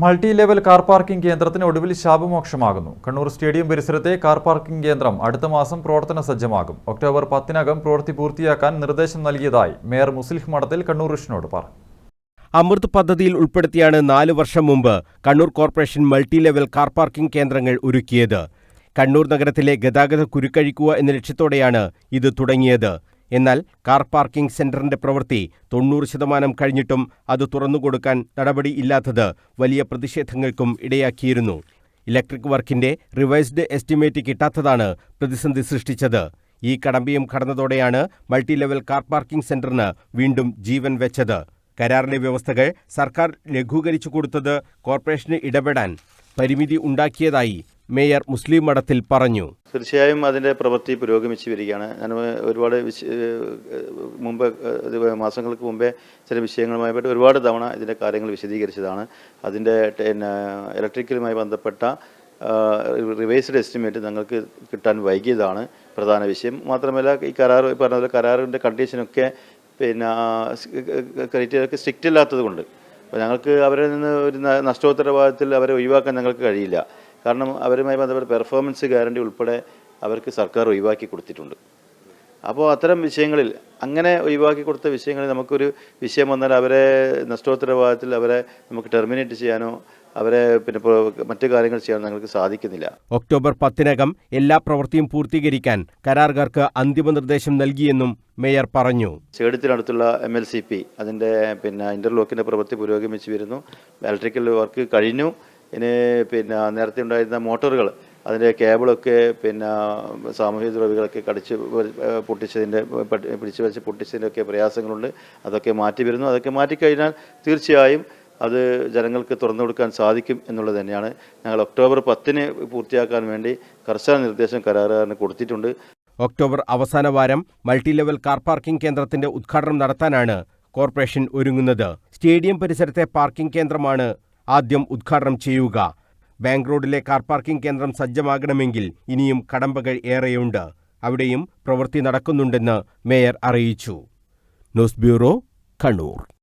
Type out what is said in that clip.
Multi level car parking കേന്ദ്രത്തിന് ഒടുവിൽ ശാപമോക്ഷമാകുന്നു. കണ്ണൂർ സ്റ്റേഡിയം പരിസരത്തെ കാർ പാർക്കിംഗ് കേന്ദ്രം അടുത്ത മാസം പ്രവർത്തന സജ്ജമാകും ഒക്ടോബർ പത്തിനകം പ്രവൃത്തി പൂർത്തിയാക്കാൻ നിർദ്ദേശം നൽകിയതായി മേയർ മുസ്ലിഹ് മഠത്തിൽ കണ്ണൂർ കൃഷ്ണനോട് പറഞ്ഞു. അമൃത് പദ്ധതിയിൽ ഉൾപ്പെടുത്തിയാണ് നാലു വർഷം മുമ്പ് Kannur corporation multi level car parking കേന്ദ്രങ്ങൾ ഒരുക്കിയത്. കണ്ണൂർ നഗരത്തിലെ ഗതാഗത കുരുക്കഴിക്കുക എന്ന ലക്ഷ്യത്തോടെയാണ് ഇത് തുടങ്ങിയത്. എന്നാൽ കാർ പാർക്കിംഗ് സെന്ററിന്റെ പ്രവൃത്തി തൊണ്ണൂറ് ശതമാനം കഴിഞ്ഞിട്ടും അത് തുറന്നുകൊടുക്കാൻ നടപടിയില്ലാത്തത് വലിയ പ്രതിഷേധങ്ങൾക്കും ഇടയാക്കിയിരുന്നു. ഇലക്ട്രിക് വർക്കിന്റെ റിവൈസ്ഡ് എസ്റ്റിമേറ്റ് കിട്ടാത്തതാണ് പ്രതിസന്ധി സൃഷ്ടിച്ചത്. ഈ കടമ്പയും കടന്നതോടെയാണ് മൾട്ടി ലെവൽ കാർ പാർക്കിംഗ് സെന്ററിന് വീണ്ടും ജീവൻ വെച്ചത്. കരാറിലെ വ്യവസ്ഥകൾ സർക്കാർ ലഘൂകരിച്ചു കൊടുത്തത് കോർപ്പറേഷന് ഇടപെടാൻ പരിമിതി ഉണ്ടാക്കിയതായി മേയർ മുസ്ലിം മഠത്തിൽ പറഞ്ഞു. തീർച്ചയായും അതിന്റെ പ്രവൃത്തി പുരോഗമിച്ച് വരികയാണ്. ഞാൻ ഒരുപാട് മുമ്പ് മാസങ്ങൾക്ക് മുമ്പേ ചില വിഷയങ്ങളുമായി പറ്റി ഒരുപാട് തവണ ഇതിന്റെ കാര്യങ്ങൾ വിശദീകരിച്ചതാണ്. അതിന്റെ ഇലക്ട്രിക്കലുമായി ബന്ധപ്പെട്ട റിവൈസ്ഡ് എസ്റ്റിമേറ്റ് ഞങ്ങൾക്ക് കിട്ടാൻ വൈകിയതാണ് പ്രധാന വിഷയം. മാത്രമല്ല ഈ കരാർ പറഞ്ഞ കരാറിന്റെ കണ്ടീഷനൊക്കെ പിന്നെ ക്രൈറ്റീരിയൊക്കെ സ്ട്രിക്റ്റ് അല്ലാത്തത് കൊണ്ട് അപ്പോൾ ഞങ്ങൾക്ക് അവരിൽ നിന്ന് ഒരു നഷ്ടോത്തരവാദത്തിൽ അവരെ ഒഴിവാക്കാൻ ഞങ്ങൾക്ക് കഴിയില്ല. കാരണം അവരുമായി ബന്ധപ്പെട്ട പെർഫോമൻസ് ഗ്യാരണ്ടി ഉൾപ്പെടെ അവർക്ക് സർക്കാർ ഒഴിവാക്കി കൊടുത്തിട്ടുണ്ട്. അപ്പോൾ അത്തരം വിഷയങ്ങളിൽ അങ്ങനെ ഒഴിവാക്കി കൊടുത്ത വിഷയങ്ങളിൽ നമുക്കൊരു വിഷയം വന്നാൽ അവരെ നഷ്ടോത്തരവാദത്തിൽ അവരെ നമുക്ക് ടെർമിനേറ്റ് ചെയ്യാനോ അവരെ പിന്നെ മറ്റു കാര്യങ്ങൾ ചെയ്യാൻ ഞങ്ങൾക്ക് സാധിക്കുന്നില്ല. ഒക്ടോബർ പത്തിനകം എല്ലാ പ്രവൃത്തിയും പൂർത്തീകരിക്കാൻ കരാറുകാർക്ക് അന്തിമ നിർദ്ദേശം നൽകിയെന്നും മേയർ പറഞ്ഞു. ചേടത്തിനടുത്തുള്ള എം എൽ സി പി അതിന്റെ പിന്നെ ഇന്റർലോക്കിന്റെ പ്രവൃത്തി പുരോഗമിച്ചു വരുന്നു. ഇലക്ട്രിക്കൽ വർക്ക് കഴിഞ്ഞു. ഇനി പിന്നെ നേരത്തെ ഉണ്ടായിരുന്ന മോട്ടോറുകൾ അതിന്റെ കേബിളൊക്കെ പിന്നെ സാമൂഹിക ദ്രവികളൊക്കെ കടിച്ച് പൊട്ടിച്ചതിന്റെ പിടിച്ച് വെച്ച് പൊട്ടിച്ചതിന്റെയൊക്കെ പ്രയാസങ്ങളുണ്ട്. അതൊക്കെ മാറ്റി വരുന്നു. അതൊക്കെ മാറ്റിക്കഴിഞ്ഞാൽ തീർച്ചയായും അത് ജനങ്ങൾക്ക് തുറന്നു കൊടുക്കാൻ സാധിക്കും എന്നുള്ളത് തന്നെയാണ്. ഞങ്ങൾ ഒക്ടോബർ പത്തിന് പൂർത്തിയാക്കാൻ വേണ്ടി കർശന നിർദ്ദേശം കരാറുകാരന് കൊടുത്തിട്ടുണ്ട്. ഒക്ടോബർ അവസാന വാരം മൾട്ടി ലെവൽ കാർ പാർക്കിംഗ് കേന്ദ്രത്തിന്റെ ഉദ്ഘാടനം നടത്താനാണ് കോർപ്പറേഷൻ ഒരുങ്ങുന്നത്. സ്റ്റേഡിയം പരിസരത്തെ പാർക്കിംഗ് കേന്ദ്രമാണ് ആദ്യം ഉദ്ഘാടനം ചെയ്യുക. ബാങ്ക് റോഡിലെ കാർ പാർക്കിംഗ് കേന്ദ്രം സജ്ജമാകണമെങ്കിൽ ഇനിയും കടമ്പകൾ ഏറെയുണ്ട്. അവിടെയും പ്രവൃത്തി നടക്കുന്നുണ്ടെന്ന് മേയർ അറിയിച്ചു. News bureau Kannur.